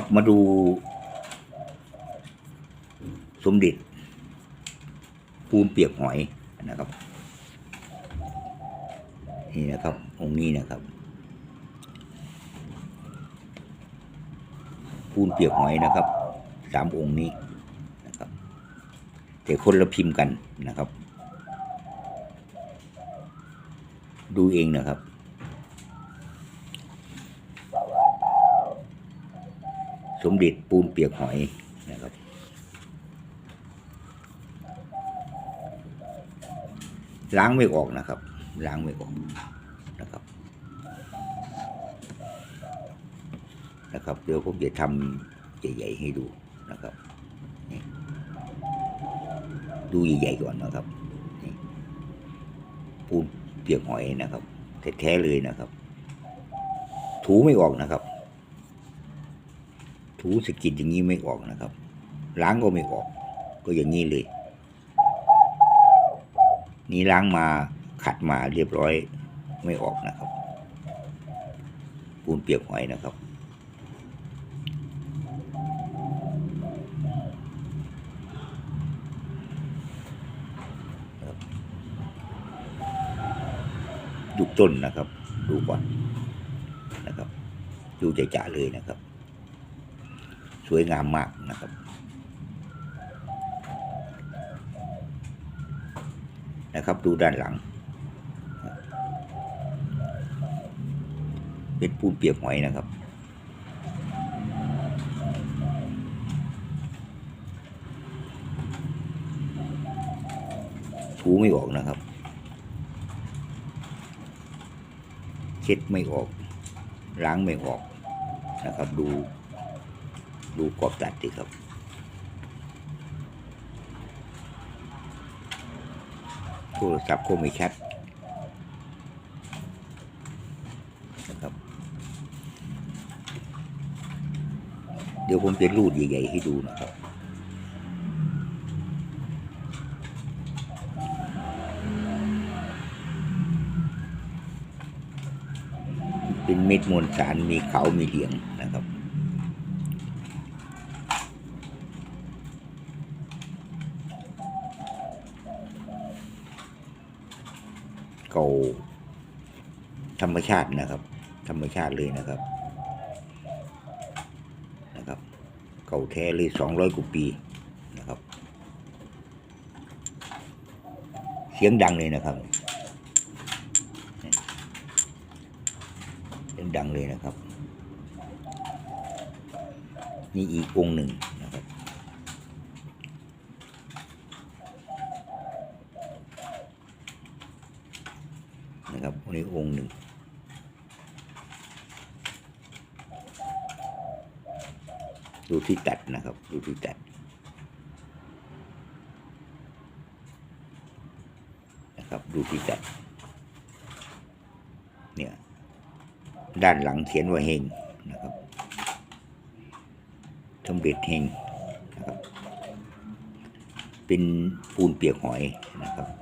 ครับมาดู สมเด็จปูนเปียกหอยนะครับ นี่นะครับ องค์นี้นะครับปูนเปียกหอยนะครับสามองค์นี้นะครับแต่คนละพิมพ์กันนะครับ ดูเองนะครับ สมเด็จปูนเปียกหอยนะครับ ล้างไม่ออกนะครับ ล้างไม่ออกนะครับ นะครับ เดี๋ยวผมจะทำใหญ่ๆให้ดูนะครับนี่ดูใหญ่ๆก่อนนะครับปูนเปียกหอยนะครับแท้ๆเลยนะครับ ถูไม่ออกนะครับ ถูสกิดอย่างนี้ไม่ออกนะครับ ล้างก็ไม่ออก ก็อย่างนี้เลย นี่ล้างมาขัดมาเรียบร้อยไม่ออกนะครับ ปูนเปียกหอยนะครับ ดูต้นนะครับ ดูก่อนนะครับ ดูจะจะๆเลยนะครับ สวยงามมากนะครับนะครับดูด้านหลัง เป็นปูนเปียกหอยนะครับ ถูไม่ออกนะครับเช็ดไม่ออกล้างไม่ออกนะครับดู ดูกรอบตัดดิครับโทรศัพท์ก็ไม่ชัดนะครับ เดี๋ยวผมจะรูดใหญ่ๆให้ดูนะครับเป็นเม็ดมวลสารมีเขามีเหลียงนะครับ เก่าธรรมชาตินะครับ ธรรมชาติเลยนะครับนะครับ เก่าแท้เลยสองร้อยกว่าปีนะครับ เสียงดังเลยนะครับเสียงดังเลยนะครับ นี่อีกองหนึ่ง นะครับนี้องค์หนึ่งดูที่ตัดนะครับ ดูที่ตัด นะครับ ดูที่ตัด เนี่ย ด้านหลังเขียนว่าเฮงนะครับสมเด็จเฮงนะครับ เป็นปูนเปียกหอยนะครับ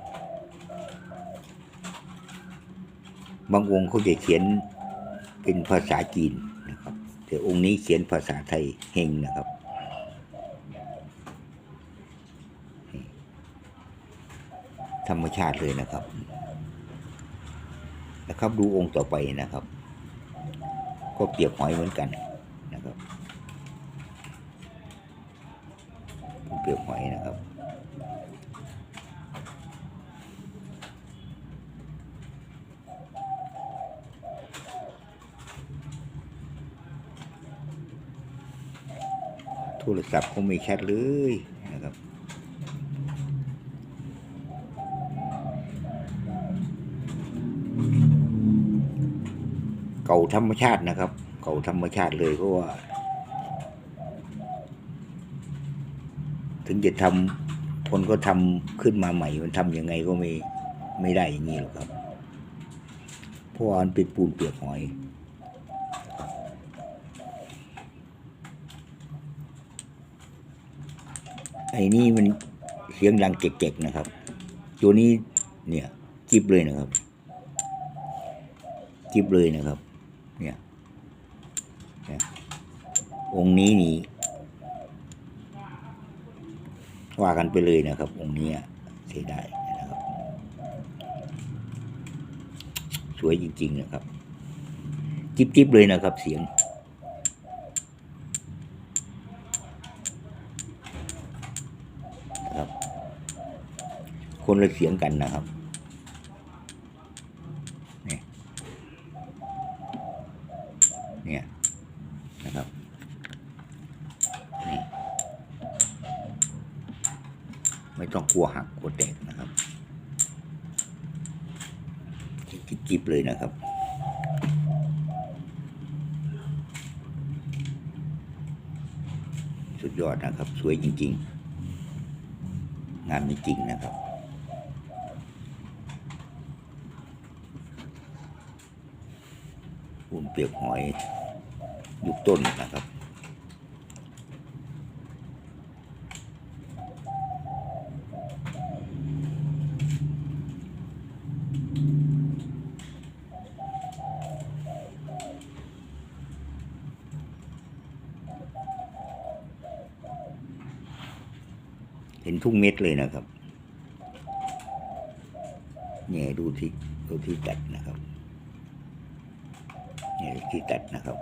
บางองค์เขาจะเขียนเป็นภาษาจีนนะครับ แต่องค์นี้เขียนภาษาไทยเฮงนะครับธรรมชาติเลยนะครับ นะครับดูองค์ต่อไปนะครับ ก็เปียกหอยเหมือนกันนะครับ เปียกหอยนะครับ โทรศัพท์ก็ไม่ชัดเลยนะครับเก่าธรรมชาตินะครับ เก่าธรรมชาติเลยเพราะว่า ถึงจะทำคนก็ทำขึ้นมาใหม่ มันทำยังไงก็ไม่ไม่ได้อย่างนี้หรอกครับเพราะว่ามันเป็นปูนเปียกหอย อ้นี่มันเสียงดังเจ๊กๆนะครับ ตัวนี้เนี่ยจิบเลยนะครับจิบเลยนะครับ เนี่ยองค์นี้นี่ว่ากันไปเลยนะครับ องค์นี้เสียดายนะครับ สวยจริง ๆ นะครับ จิบจิบๆเลยนะครับ เสียง นะครับ คนละเสียงกันนะครับเนี่ยเนี่ยนะครับนี่ไม่ต้องกลัวหักกลัวแตกนะครับจิบเลยนะครับสุดยอดนะครับ สวยจริง ๆ งานจริงนะครับ หุ่น เปียกหอยยุคต้นนะครับ เห็นทุกเม็ดเลยนะครับเนี่ยดูที่ดูที่ตัดนะครับ นี่ยที่ตัดนะครับ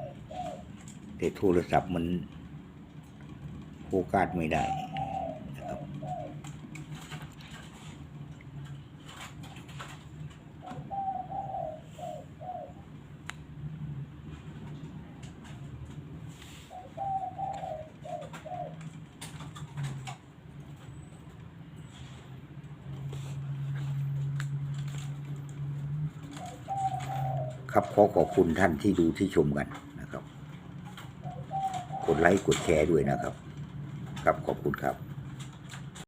แต่โทรศัพท์มันโฟกัสไม่ได้นะครับ ครับขอขอบคุณท่านที่ดูที่ชมกันนะครับ กดไลค์กดแชร์ด้วยนะครับ ครับขอบคุณครับ